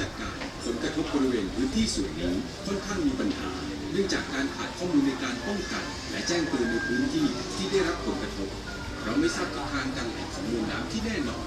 การผลกระทบริเวณพื้นที่ส่วนนี้ค่อนข้างมีปัญหา เนื่องจากการขาดข้อมูลในการป้องกัน และแจ้งเตือนในพื้นที่ที่ได้รับผลกระทบ เราไม่ทราบทิศทางการไหลของมวลน้ำที่แน่นอน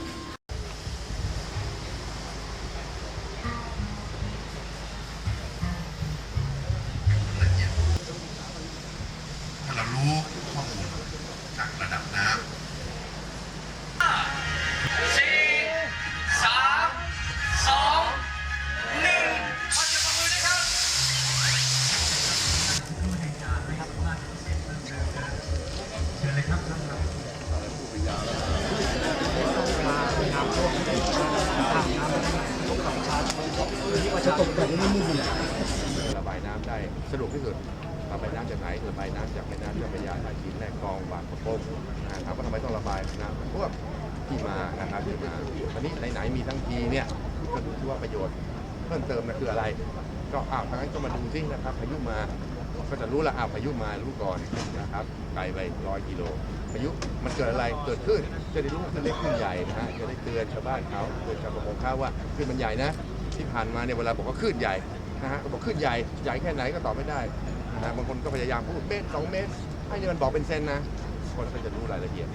ระบายน้ำได้สะดวกที่สุดระบายน้ำจากไหนระบายน้ำจากแม่น้ำเจ้าพระยาท่าจีนแม่กลองบางประกงนะครับว่าทำไมต้องระบายน้ำท่วมที่มานะครับที่มาวันนี้ไหนๆมีทั้งทีเนี่ยก็ดูที่ว่าประโยชน์ เพิ่มเติมนะคืออะไร ก็อ้าวทั้งนั้นก็มาดูซินะครับพายุมาก็จะรู้ละอ้าวพายุมารู้ก่อนนะครับไกลไปร้อยกิโลพายุมันเกิดอะไรเกิดขึ้นจะได้รู้ว่ามันเล็กขึ้นใหญ่นะฮะจะได้เตือนชาวบ้านเขาเตือนชาวประมงเขาว่าขึ้นมันใหญ่นะที่ผ่านมาเนี่ยเวลาบอกว่าขึ้นใหญ่นะฮะบอกขึ้นใหญ่ใหญ่แค่ไหนก็ตอบไม่ได้นะฮะบางคนก็พยายามพูดเมตรสองเมตรให้เนี่ยมันบอกเป็นเซนนะคนก็จะรู้รายละเอียด